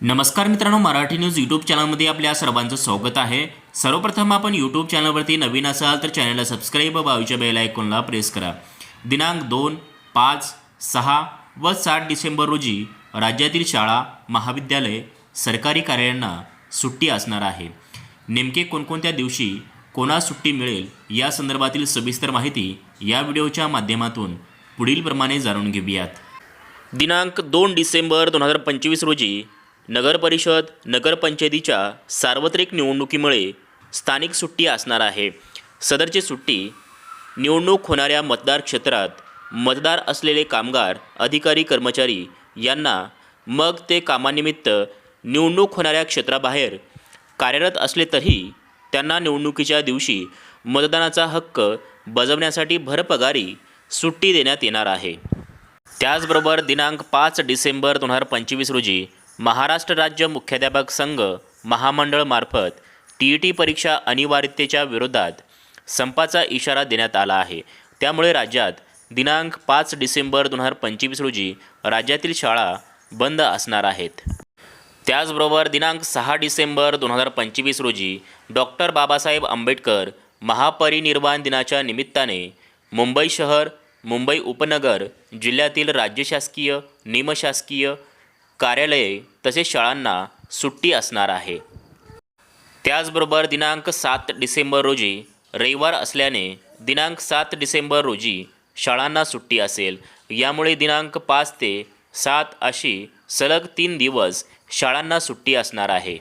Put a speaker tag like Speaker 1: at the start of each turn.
Speaker 1: नमस्कार मित्रांनो Marathi news YouTube चॅनलमध्ये आपल्या सर्वांचं स्वागत आहे. सर्वप्रथम आपण यूट्यूब चॅनलवरती नवीन असाल तर चॅनलला सबस्क्राईब व बाजूच्या बेल आयकॉनला प्रेस करा. दिनांक दोन पाच सहा व सात डिसेंबर रोजी राज्यातील शाळा महाविद्यालय सरकारी कार्यालयांना सुट्टी असणार आहे. नेमके कोणकोणत्या दिवशी कोणा सुट्टी मिळेल या संदर्भातील सविस्तर माहिती या व्हिडिओच्या माध्यमातून पुढीलप्रमाणे जाणून घेऊयात. दिनांक दोन डिसेंबर दोन हजार पंचवीस रोजी नगरपरिषद नगरपंचायतीच्या सार्वत्रिक निवडणुकीमुळे स्थानिक सुट्टी असणार आहे. सदरची सुट्टी निवडणूक होणाऱ्या मतदार क्षेत्रात मतदार असलेले कामगार अधिकारी कर्मचारी यांना मग ते कामानिमित्त निवडणूक होणाऱ्या क्षेत्राबाहेर कार्यरत असले तरी त्यांना निवडणुकीच्या दिवशी मतदानाचा हक्क बजावण्यासाठी भरपगारी सुट्टी देण्यात येणार आहे. त्याचबरोबर दिनांक पाच डिसेंबर दोन हजार पंचवीस रोजी महाराष्ट्र राज्य मुख्याध्यापक संघ महामंडळमार्फत टी ई टी परीक्षा अनिवार्यतेच्या विरोधात संपाचा इशारा देण्यात आला आहे. त्यामुळे राज्यात दिनांक पाच डिसेंबर दोन हजार पंचवीस रोजी राज्यातील शाळा बंद असणार आहेत. त्याचबरोबर दिनांक सहा डिसेंबर दोन हजार पंचवीस रोजी डॉक्टर बाबासाहेब आंबेडकर महापरिनिर्वाण दिनाच्या निमित्ताने मुंबई शहर मुंबई उपनगर जिल्ह्यातील राज्य शासकीय निमशासकीय कार्यालये तसेच शाळांना सुट्टी असणार आहे. त्याचबरोबर दिनांक सात डिसेंबर रोजी रविवार असल्याने दिनांक सात डिसेंबर रोजी शाळांना सुट्टी असेल. यामुळे दिनांक पाच ते सात अशी सलग तीन दिवस शाळांना सुट्टी असणार आहे.